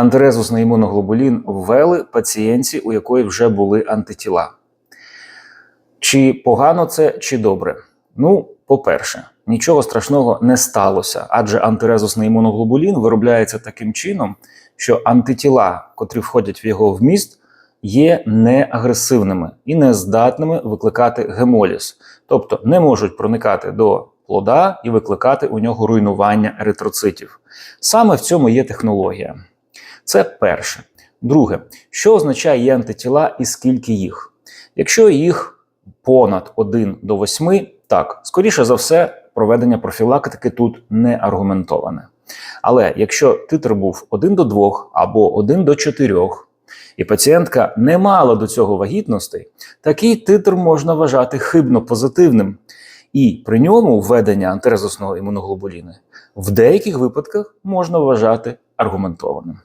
Антирезусний імуноглобулін ввели пацієнтці, у якої вже були антитіла. Чи погано це, чи добре? Ну, по-перше, нічого страшного не сталося, адже антирезусний імуноглобулін виробляється таким чином, що антитіла, котрі входять в його вміст, є неагресивними і не здатними викликати гемоліз, тобто не можуть проникати до плода і викликати у нього руйнування еритроцитів. Саме в цьому є технологія. Це перше. Друге, що означає антитіла і скільки їх? Якщо їх понад 1 до 8, так, скоріше за все, проведення профілактики тут не аргументоване. Але якщо титр був 1 до 2 або 1 до 4, і пацієнтка не мала до цього вагітностей, такий титр можна вважати хибно позитивним. І при ньому введення антирезусного імуноглобуліни в деяких випадках можна вважати аргументованим.